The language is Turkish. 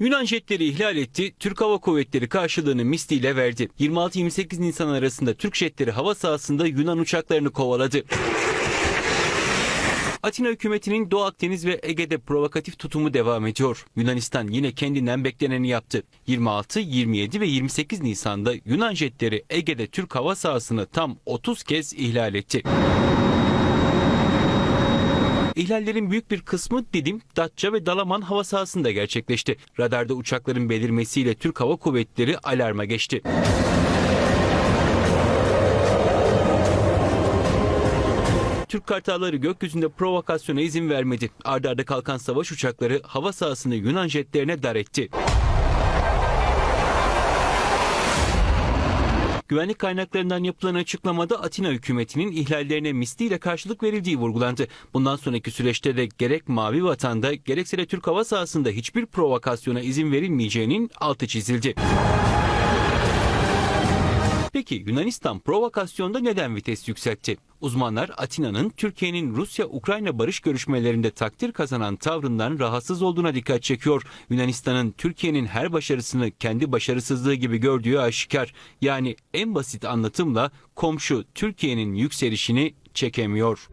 Yunan jetleri ihlal etti, Türk Hava Kuvvetleri karşılığını misliyle verdi. 26-28 Nisan arasında Türk jetleri hava sahasında Yunan uçaklarını kovaladı. Atina hükümetinin Doğu Akdeniz ve Ege'de provokatif tutumu devam ediyor. Yunanistan yine kendinden bekleneni yaptı. 26, 27 ve 28 Nisan'da Yunan jetleri Ege'de Türk hava sahasını tam 30 kez ihlal etti. İhlallerin büyük bir kısmı Didim, Datça ve Dalaman hava sahasında gerçekleşti. Radarda uçakların belirmesiyle Türk Hava Kuvvetleri alarma geçti. Türk kartalları gökyüzünde provokasyona izin vermedi. Arda arda kalkan savaş uçakları hava sahasını Yunan jetlerine dar etti. Güvenlik kaynaklarından yapılan açıklamada Atina hükümetinin ihlallerine misliyle karşılık verildiği vurgulandı. Bundan sonraki süreçte de gerek Mavi Vatan'da gerekse de Türk hava sahasında hiçbir provokasyona izin verilmeyeceğinin altı çizildi. Peki Yunanistan provokasyonda neden vites yükseltti? Uzmanlar Atina'nın Türkiye'nin Rusya-Ukrayna barış görüşmelerinde takdir kazanan tavrından rahatsız olduğuna dikkat çekiyor. Yunanistan'ın Türkiye'nin her başarısını kendi başarısızlığı gibi gördüğü aşikar. Yani en basit anlatımla komşu Türkiye'nin yükselişini çekemiyor.